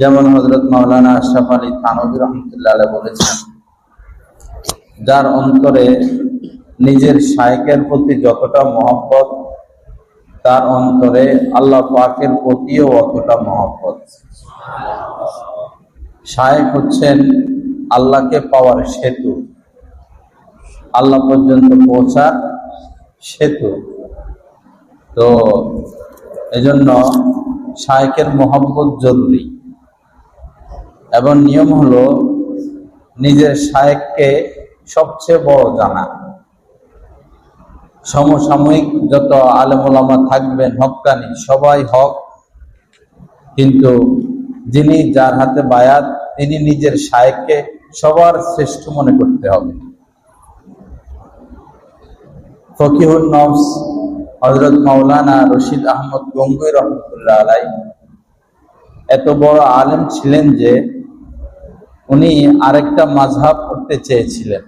যেমন হজরত মাওলানা আশরাফ আলী থানবী রহমতুল্লাহ বলেছেন, যার অন্তরে নিজের শায়কের প্রতি যতটা মহব্বত, তার অন্তরে আল্লাহ পাকের প্রতিও অতটা মহব্বত। শায়েক হচ্ছেন আল্লাহকে পাওয়ার সেতু। আল্লাহ পর্যন্ত পৌঁছার সেতু। তো এজন্য শায়েকের মহব্বত জরুরি। এবং নিয়ম হলো নিজের সাহেবকে সবচেয়ে বড় জানা। সমসাময়িক যত আলেমুলামা থাকবেন হকানি সবাই হক, কিন্তু যিনি যার হাতে বায়াত, তিনি নিজের সাহেবকে সবার শ্রেষ্ঠ মনে করতে হবে। ফকিহুল নফস হজরত মাওলানা রশিদ আহমদ গঙ্গুই রহমতুল্লাহ আলাই এত বড় আলেম ছিলেন যে উনি আরেকটা মাঝহাব করতে চেয়েছিলেন।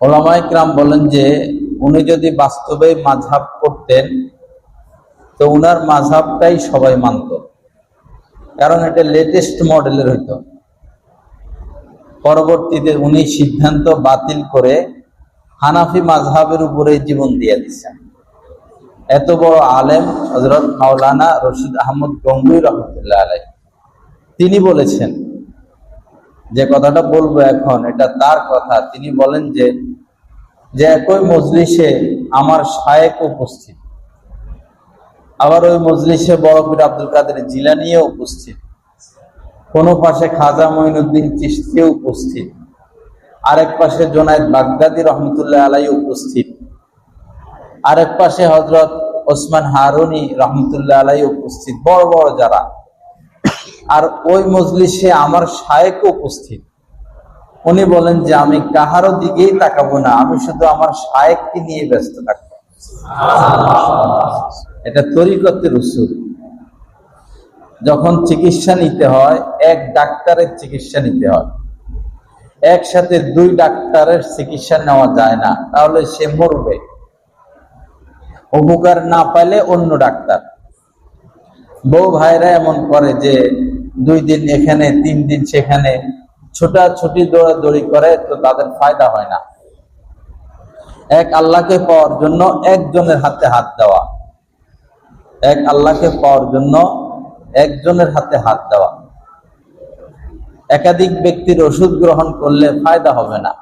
ওলামাইকরাম বলেন যে, উনি যদি বাস্তবে মাঝহাব করতেন, তো উনার মাঝহাবটাই সবাই মানত। কারণ এটা লেটেস্ট মডেলের হইত। পরবর্তীতে উনি সিদ্ধান্ত বাতিল করে হানাফি মাঝহাবের উপরে জীবন দিয়ে দিচ্ছেন এত বড় আলেম হজরত মাওলানা রশিদ আহমদ গঙ্গুই রহমতুল্লাহ আলাই তিনি বলেছেন যে কথাটা বলব এখন, এটা তার কথা। তিনি বলেন যে যে একই মজলিসে আমার শায়েক উপস্থিত। আবার ওই মজলিসে বড় পীর আব্দুল কাদের জিলানিও উপস্থিত। কোনো পাশে খাজা মঈনুদ্দিন চিস্তিও উপস্থিত। আরেক পাশে জোনায়দ বাগদাদি রহমতুল্লাহ আলাই উপস্থিত। আরেক পাশে হজরত ওসমান হারুনি রহমতুল্লাহ আলাই উপস্থিত। বড় বড় যারা। আর ওই মজলিসে আমার শায়েক উপস্থিত। উনি বলেন যে, আমি কাহারও দিকেই তাকাবো না, আমি শুধু আমার শায়েককে নিয়ে ব্যস্ত থাকব। এটা তরিকতের উসুল। যখন চিকিৎসা নিতে হয়, এক ডাক্তারের চিকিৎসা নিতে হয়। একসাথে দুই ডাক্তারের চিকিৎসা নেওয়া যায় না, তাহলে সে মরবে। উপকার না পাইলে অন্য ডাক্তার। বউ ভাইরা এমন করে যে দুই দিন এখানে, তিন দিন সেখানে, ছোটাছুটি দৌড়াদৌড়ি করে তো তাদের ফায়দা হয় না। এক আল্লাহকে পাওয়ার জন্য একজনের হাতে হাত দেওয়া। এক আল্লাহকে পাওয়ার জন্য একজনের হাতে হাত দেওয়া। একাধিক ব্যক্তির ওষুধ গ্রহণ করলে ফায়দা হবে না।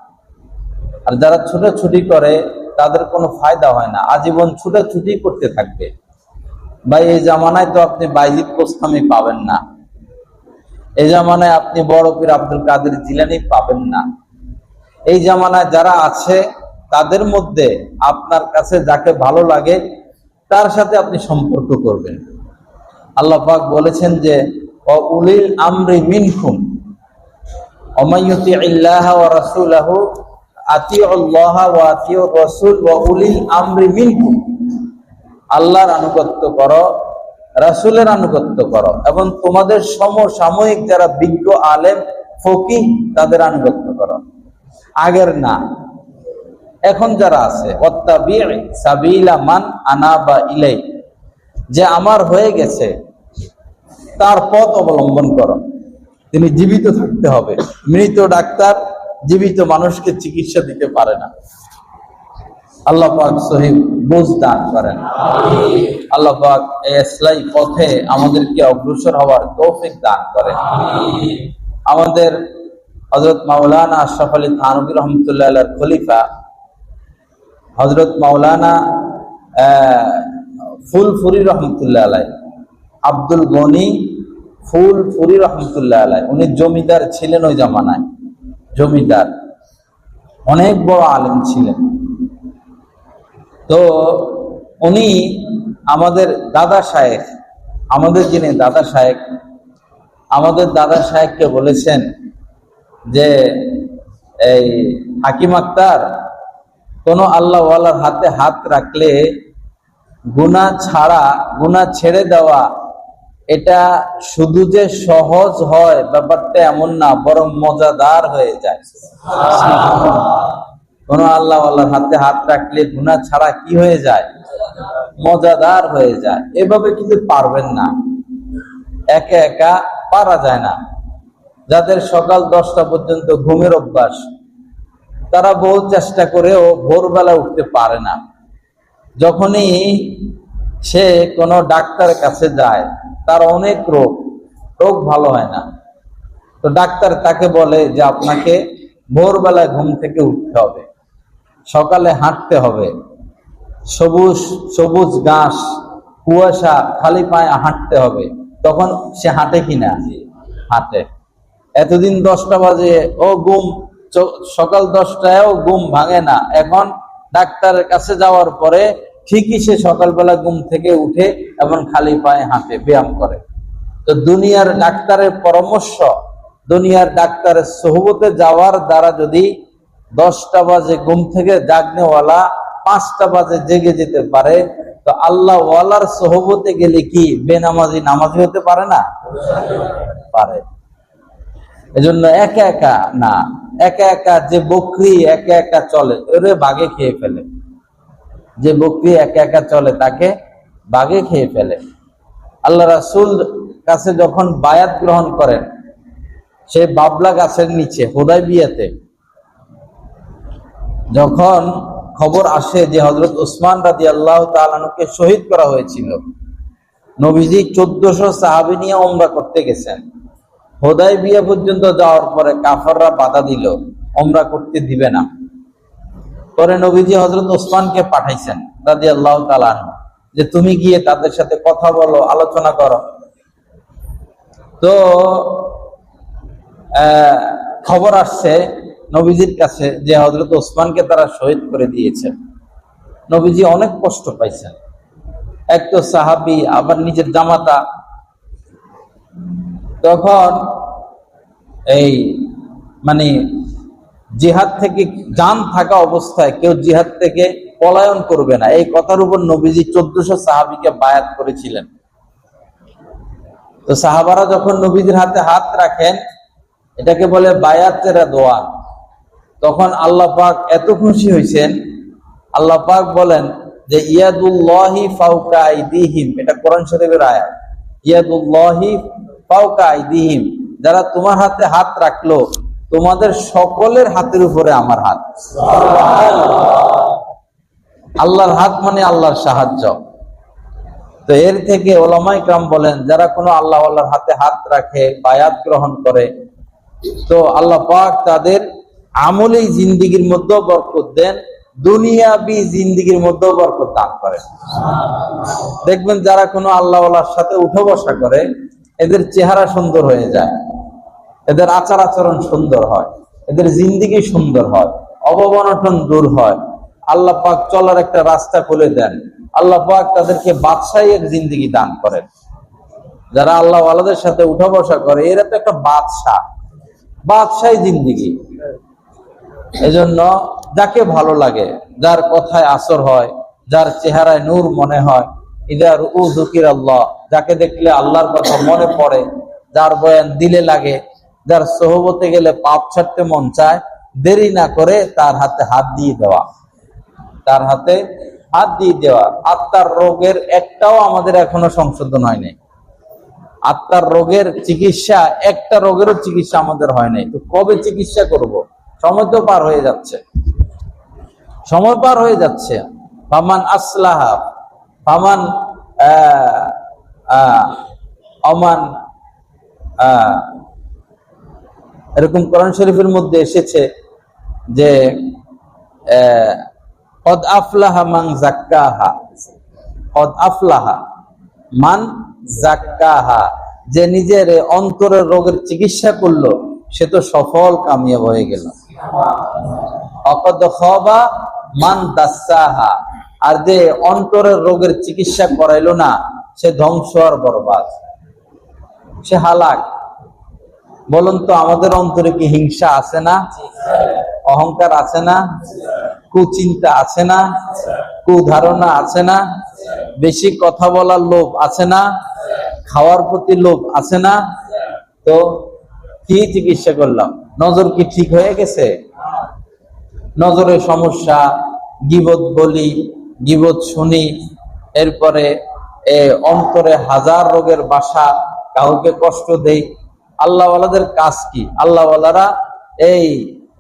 আর যারা ছুটাছুটি করে, তাদের কোনো ফায়দা হয় না। আজীবন ছুটাছুটি করতে থাকবে। বা এই জামানায় তো আপনি বাইজিদ কোস্তামি পাবেন না। এই জামানায় আপনি বড় পীর আব্দুল কাদের জিলানি পাবেন না। এই জামানায় যারা আছে, তাদের মধ্যে আপনার কাছে যাকে ভালো লাগে, তার সাথে আপনি সম্পর্ক করবেন। আল্লাহ পাক বলেছেন যে উলিল আমরি মিনকুম অমায়ুতি ওয়া আতিউর রাসূল উলিল আল্লাহর আনুগত্য করো রাসূলের আনুগত্য করো এবং তোমাদের সমসাময়িক যারা বিজ্ঞ আলেম, ফকিহ, তাদের আনুগত্য করো। আগের না। এখন যারা আছে মান আনা বা ইলাই যে আমার হয়ে গেছে, তার পথ অবলম্বন করো। তিনি জীবিত থাকতে হবে। মৃত ডাক্তার জীবিত মানুষকে চিকিৎসা দিতে পারে না। আল্লাহ পাক সহিব বুঝ দান করেন। আল্লাহ পাক পথে আমাদেরকে অগ্রসর হওয়ার তৌফিক দান করেন। আমাদের হজরত মাওলানা আশরাফ আলী থানবী রহমতুল্লাহ খলিফা হজরত মাওলানা ফুল ফুরি রহমতুল্লাহ আলাই আব্দুল গনি ফুল ফুরি রহমতুল্লাহ আলাই উনি জমিদার ছিলেন ওই জামানায়। জমিদার। অনেক বড় আলেম ছিলেন। তো উনি আমাদের দাদা সাহেব আমাদের যিনি দাদা সাহেব আমাদের দাদা সাহেবকে বলেছেন যে, এই হাকিম আক্তার, কোন আল্লাহওয়ালার হাতে হাত রাখলে গুণা ছাড়া গুণা ছেড়ে দেওয়া, এটা শুধু যে সহজ হয়, ব্যাপারটা এমন না, বরং মজাদার হয়ে যায়। কোন আল্লাহ আল্লাহর হাতে হাত রাখলে গুণা ছাড়া কি হয়ে যায়? মজাদার হয়ে যায়। এভাবে কিন্তু পারবেন না। একা একা পারা যায় না। যাদের সকাল দশটা পর্যন্ত ঘুমের অভ্যাস, তারা বহু চেষ্টা করেও ভোরবেলা উঠতে পারে না। যখনই সে কোনো ডাক্তারের কাছে যায়, তার অনেক রোগ রোগ ভালো হয় না। তো ডাক্তার তাকে বলে যে, আপনাকে ভোরবেলায় ঘুম থেকে উঠতে হবে। সকালে হাঁটতে হবে। সবুজ সবুজ ঘাস কুয়াশা খালি পায়ে হাঁটতে হবে। তখন সে হাঁটে কিনা? হাঁটে। এতদিন দশটা বাজে ও চ- সকাল দশটায়ও ঘুম ভাঙে না। এখন ডাক্তারের কাছে যাওয়ার পরে ঠিকই সে সকালবেলা ঘুম থেকে উঠে এবং খালি পায়ে হাঁটে ব্যায়াম করে। তো দুনিয়ার ডাক্তারের পরামর্শ দুনিয়ার ডাক্তারের সহবতে যাওয়ার দ্বারা যদি দশটা বাজে ঘুম থেকে জাগনেওয়ালা, পাঁচটা বাজে জেগে যেতে পারে। তো আল্লাহ ওয়ালার সহবতে গেলে কি বেনামাজি নামাজি হতে পারে না? পারে। এজন্য একা একা না, একা একা যে বকরি একা একা চলে, ওরে বাগে খেয়ে ফেলে। যে বকরি একা একা চলে, তাকে বাগে খেয়ে ফেলে। আল্লাহ রাসুল কাছে যখন বায়াত গ্রহণ করেন, সে বাবলা গাছের নিচে হোদাই বিয়াতে যখন খবর আসে যে হজরত ওসমান রাজি আল্লাহ তালকে শহীদ করা হয়েছিল, নবীজি চোদ্দশো সাহাবি নিয়ে ওমরা করতে গেছেন। হোদাই বিয়া পর্যন্ত যাওয়ার পরে কাফাররা বাধা দিল ওমরা করতে দিবে না। পরে নবীজি হজরত ওসমানকে পাঠাইছেন রাজি আল্লাহ তালান যে তুমি গিয়ে তাদের সাথে কথা বলো, আলোচনা করো। তো খবর আসছে নবীজির কাছে যে হজরত ওসমানকে তারা শহীদ করে দিয়েছে নবীজি অনেক কষ্ট পাইছেন। এক তো সাহাবি, আবার নিজের জামাতা। তখন এই মানে জিহাদ থেকে জান থাকা অবস্থায় কেউ জিহাদ থেকে পলায়ন করবে না। এই কথার উপর নবীজি চোদ্দশো সাহাবিকে বায়াত করেছিলেন। তো সাহাবারা যখন নবীজির হাতে হাত রাখেন, এটাকে বলে বায়াতেরা দোয়া। তখন আল্লাহ পাক এত খুশি হয়েছেন আল্লাহ পাক বলেন যে, ইয়াদুল্লাহি ফাউকা আইদিহিম, এটা কোরআন শরীফের আয়াত। ইয়াদুল্লাহি ফাউকা আইদিহিম, যারা তোমার হাতে হাত রাখল, তোমাদের সকলের হাতের উপরে আমার হাত। আল্লাহর হাত মানে আল্লাহর সাহায্য। তো এর থেকে ওলামাই কাম বলেন, যারা কোনো আল্লাহ আল্লাহর হাতে হাত রাখে বায়াত গ্রহণ করে, তো আল্লাহ পাক তাদের আমলেই জিন্দিগির মধ্যেও বরকত দেন, দুনিয়াবি জিন্দিগির মধ্যেও বরকত দান করেন। দেখবেন যারা কোনো আল্লাহ সাথে উঠে বসা করে, এদের চেহারা সুন্দর হয়ে যায়, এদের আচার আচরণ সুন্দর হয়, এদের জিন্দিগি সুন্দর হয় অবনটন দূর হয়। আল্লাহ পাক চলার একটা রাস্তা খুলে দেন। আল্লাহ পাক তাদেরকে বাদশাহের জিন্দিগি দান করেন। যারা আল্লাহ আলাদের সাথে উঠা বসা করে, এরা তো একটা বাদশাহ। বাদশাহী জিন্দিগি। এজন্য যাকে ভালো লাগে, যার কথায় আসর হয়, যার চেহারায় নূর মনে হয় ইদার উ জুকির আল্লাহ, যাকে দেখলে আল্লাহর কথা মনে পড়ে, যার বয়ান দিলে লাগে, যার সহবতে গেলে পাপ ছাড়তে মন চায়, দেরি না করে তার হাতে হাত দিয়ে দেওয়া। তার হাতে হাত দিয়ে দেওয়া। আত্মার রোগের একটাও আমাদের এখনও সংশোধন হয়নি। আত্মার রোগের চিকিৎসা, একটা রোগেরও চিকিৎসা আমাদের হয় নাই তো কবে চিকিৎসা করব? সময় তো পার হয়ে যাচ্ছে। সময় পার হয়ে যাচ্ছে। ফামান আসলাহা, ফামান অমান এরকম কোরআন শরীফের মধ্যে এসেছে যে কদ আফলাহা মান জাক্কাহা, কদ আফলাহা মান জাক্কাহা, যে নিজের অন্তরের রোগের চিকিৎসা করল, সে তো সফল কামিয়াব হয়ে গেল। আর যে অন্তরের রোগের চিকিৎসা করাইলো না, সে ধ্বংস আর বরবাদ। সে হালাক। বলুন তো, আমাদের অন্তরে কি হিংসা আছে না? অহংকার আছে না? কুচিন্তা আছে না? কুধারণা আছে না? বেশি কথা বলার লোভ আছে না? খাওয়ার প্রতি লোভ আছে না? তো কি চিকিৎসা করলাম? নজর কি ঠিক হয়ে গেছে? নজরের সমস্যা, গিবত বলি, গিবত শুনি, এরপরে অন্তরে হাজার রোগের বাসা, কাউকে কষ্ট দেই, আল্লাহওয়ালাদের কাজ কি? আল্লাহওয়ালারা এই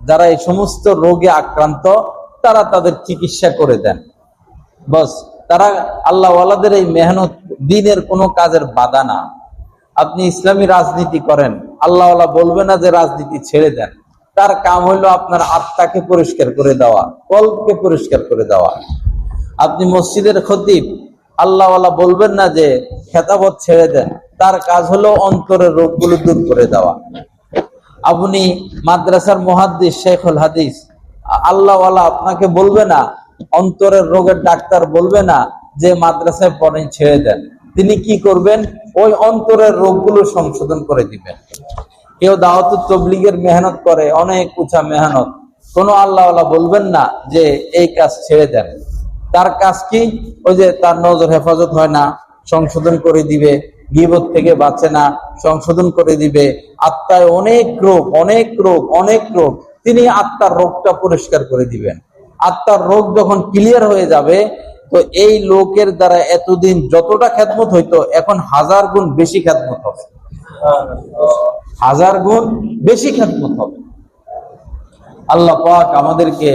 যারা এই সমস্ত রোগে আক্রান্ত, তারা তাদের চিকিৎসা করে দেন। বস, তারা আল্লাহওয়ালাদের এই মেহনত, দিনের কোনো কাজের বাধা না। আপনি ইসলামী রাজনীতি করেন আল্লাহওয়ালা বলবে না যে রাজনীতি ছেড়ে দেন। তার কাম হইল আপনার আত্মাকে পরিষ্কার করে দেওয়া, কল্পকে পরিষ্কার করে দেওয়া। আপনি মসজিদের খতিব, আল্লাহওয়ালা বলবেন না যে খেতাবত ছেড়ে দেন। তার কাজ হলো অন্তরের রোগগুলো দূর করে দেওয়া। আপনি মাদ্রাসার মহাদ্দিস শেখুল হাদিস, আল্লাহওয়ালা আপনাকে বলবে না, অন্তরের রোগের ডাক্তার বলবে না যে মাদ্রাসায় পড়েন ছেড়ে দেন। তিনি কি করবেন? ওই অন্তরের রোগগুলো সংশোধন করে দিবেন। কেউ দাওয়াত তবলিগের মেহনত করে, অনেক উঁচা মেহনত। কোন আল্লাহওয়ালা বলবেন না যে, এই কাজ ছেড়ে দেন। তার কাজ কি? ওই যে তার নজর হেফাজত হয় না, সংশোধন করে দিবে, গিবত থেকে বাঁচে না, সংশোধন করে দিবে। আত্মায় অনেক রোগ অনেক রোগ অনেক রোগ। তিনি আত্মার রোগটা পরিষ্কার করে দিবেন। আত্মার রোগ যখন ক্লিয়ার হয়ে যাবে তো এই লোকের দ্বারা এতদিন যতটা খ্যাতমত হইতো, এখন হাজার গুণ বেশি খ্যাতমত হবে। হাজার গুণ বেশি খ্যাতমত হবে। আল্লাহ পাক আমাদেরকে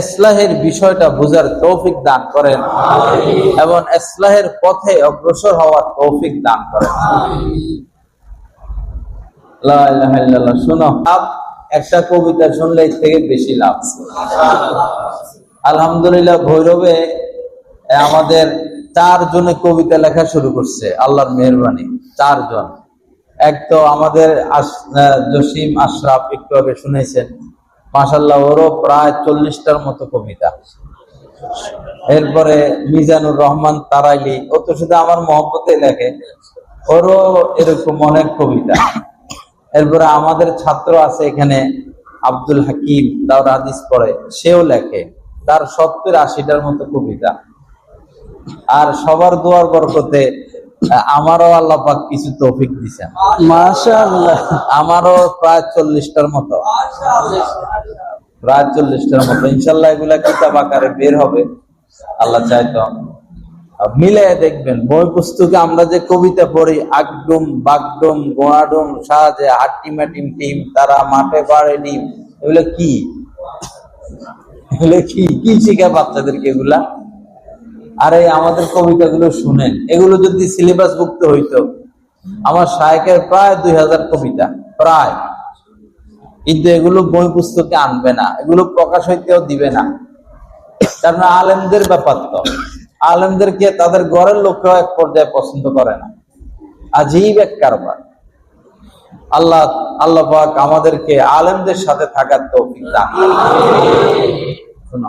ইসলাহের বিষয়টা বুঝার তৌফিক দান করেন এবং ইসলাহের পথে অগ্রসর হওয়ার তৌফিক দান করেন। শোনো একটা কবিতা শুনলে থেকে বেশি লাভ। আলহামদুলিল্লাহ, ভৈরবে আমাদের চারজনে কবিতা লেখা শুরু করছে, আল্লাহর মেহরবানি, চারজন। এক তো আমাদের জসিম আশরাফ একটু আগে শুনেছেন মাসাল্লাহ ওরও প্রায় চল্লিশটার মতো কবিতা। এরপরে মিজানুর রহমান তারাইলি, ও তো শুধু আমার মহব্বতে লেখে, ওরও এরকম অনেক কবিতা। এরপরে আমাদের ছাত্র আছে এখানে আব্দুল হাকিম, তার হাদিস পড়ে, সেও লেখে, তার সত্তর আশিটার মতো কবিতা। আর সবার দোয়ার বরকতে আমারও আল্লাহ পাক কিছু তৌফিক দিছেন। আমারও প্রায় চল্লিশটার মতো। প্রায় চল্লিশটার মতো। ইনশাল্লাহ এগুলা কিতাব আকারে বের হবে। আল্লাহ চাইতো মিলে দেখবেন বই পুস্তকে আমরা যে কবিতা পড়ি আগডুম বাগডুম গোয়াডুম সাহায্যে হাট্টিমাটিম টিম তারা মাঠে পাড়ে নিম এগুলো কি? এগুলো কি? কি শিখায় বাচ্চাদেরকে এগুলা? আরে আমাদের কবিতাগুলো শুনেন। এগুলো যদি সিলেবাস মুক্ত হইতো, আমার শায়কের প্রায় দুই হাজার কবিতা, প্রায়। কিন্তু এগুলো বই পুস্তকে আনবে না, এগুলো প্রকাশ হইতেও দিবে না। কারণ আলেমদের ব্যাপার তো। আলেমদেরকে তাদের ঘরের লোকেও এক পর্যায়ে পছন্দ করে না। আজীব এক কারবার। আল্লাহ আল্লাহ আমাদেরকে আলেমদের সাথে থাকার। শোনো।